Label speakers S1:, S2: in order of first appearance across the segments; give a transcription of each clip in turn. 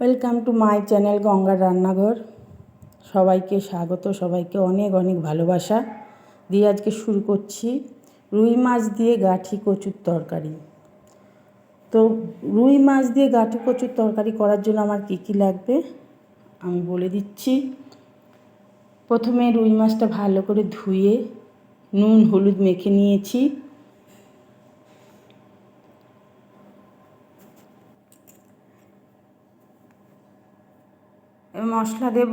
S1: Welcome to my channel গঙ্গার রান্নাঘর সবাইকে স্বাগত, সবাইকে অনেক অনেক ভালোবাসা। দিয়ে আজকে শুরু করছি রুই মাছ দিয়ে গাঠি কচুর তরকারি। তো রুই মাছ দিয়ে গাঠি কচুর তরকারি করার জন্য আমার কী কী লাগবে? আমি বলে দিচ্ছি। প্রথমে রুই মাছটা ভালো করে ধুয়ে নুন, হলুদ মেখে নিয়েছি। মশলা দেব।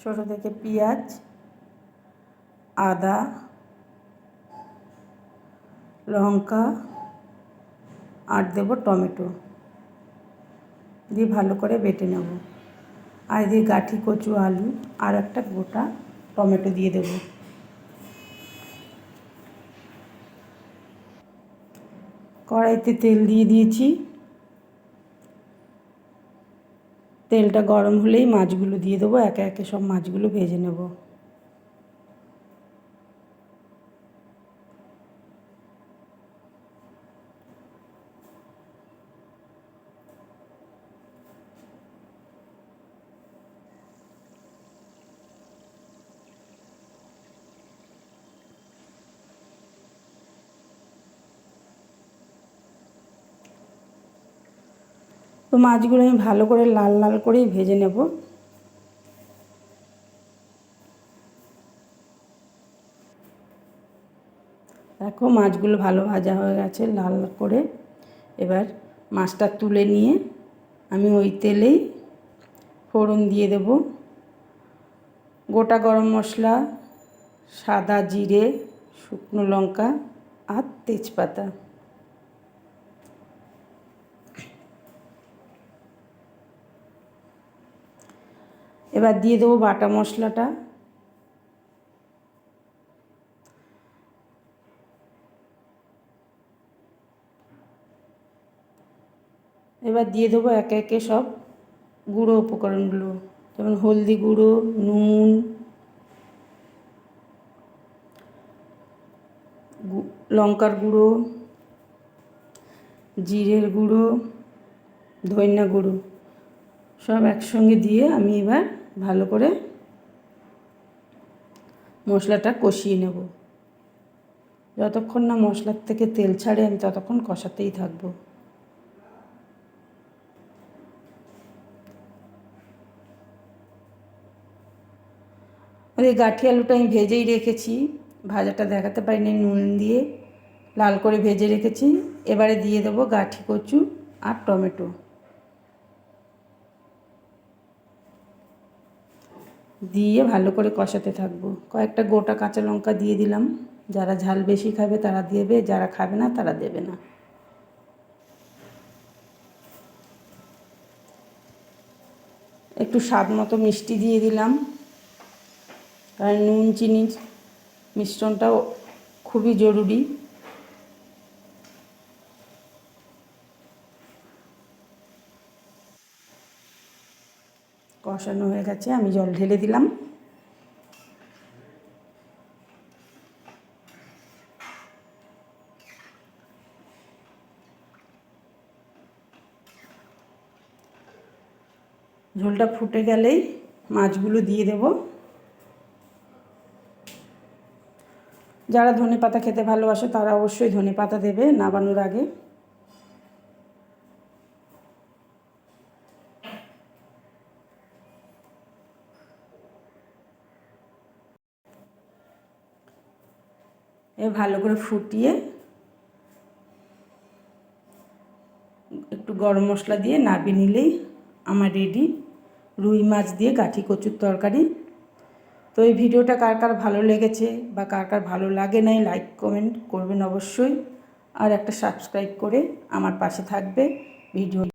S1: ছোটো থেকে পেঁয়াজ, আদা, লঙ্কা, আর দেবো টমেটো। দিয়ে ভালো করে বেটে নেব। আর দিয়ে গাঠি, কচু, আলু, আর একটা গোটা টমেটো দিয়ে দেব। কড়াইতে তেল দিয়ে দিয়েছি। তেলটা গরম হলেই মাছগুলো দিয়ে দেবো একে একে সব মাছগুলো ভেজে নেব। তো মাছগুলো আমি ভালো করে লাল লাল করেই ভেজে নেব। দেখো মাছগুলো ভালো ভাজা হয়ে গেছে লাল করে। এবার মাছটা তুলে নিয়ে আমি ওই তেলেই ফোড়ন দিয়ে দেব। গোটা গরম মশলা, সাদা জিরে, শুকনো লঙ্কা আর তেজপাতা। এবার দিয়ে দেবো বাটা মশলাটা। এবার দিয়ে দেবো একে একে সব গুঁড়ো উপকরণগুলো, যেমন হলদি গুঁড়ো, নুন লঙ্কার গুঁড়ো, জিরের গুঁড়ো, ধনিয়া গুঁড়ো, সব একসঙ্গে দিয়ে আমি এবার ভালো করে মশলাটা কষিয়ে নেব। যতক্ষণ না মশলার থেকে তেল ছাড়ে, আমি ততক্ষণ কষাতেই থাকব। ওই গাঠি আলুটা আমি ভেজেই রেখেছি। ভাজাটা দেখাতে পারিনি, নুন দিয়ে লাল করে ভেজে রেখেছি। এবারে দিয়ে দেবো গাঠি কচু আর টমেটো। দিয়ে ভালো করে কষাতে থাকব। কয়েকটা গোটা কাঁচা লঙ্কা দিয়ে দিলাম। যারা ঝাল বেশি খাবে তারা দেবে, যারা খাবে না তারা দেবে না। একটু স্বাদ মতো মিষ্টি দিয়ে দিলাম। কারণ নুন চিনি মিশ্রণটাও খুবই জরুরি। কষানো হয়ে গেছে, আমি জল ঢেলে দিলাম। ঝোলটা ফুটে গেলেই মাছগুলো দিয়ে দেব। যারা ধনে পাতা খেতে ভালোবাসে তারা অবশ্যই ধনে পাতা দেবে নাবানোর আগে। ভালো করে ফুটিয়ে একটু গরম মশলা দিয়ে নাবি নিলেই আমার রেডি। রুই মাছ দিয়ে গাঠি কচুর তরকারি। তো এই ভিডিওটা কার কার ভালো লেগেছে বা কার কার ভালো লাগে নাই লাইক কমেন্ট করবেন অবশ্যই। আর একটা সাবস্ক্রাইব করে আমার পাশে থাকবে। ভিডিও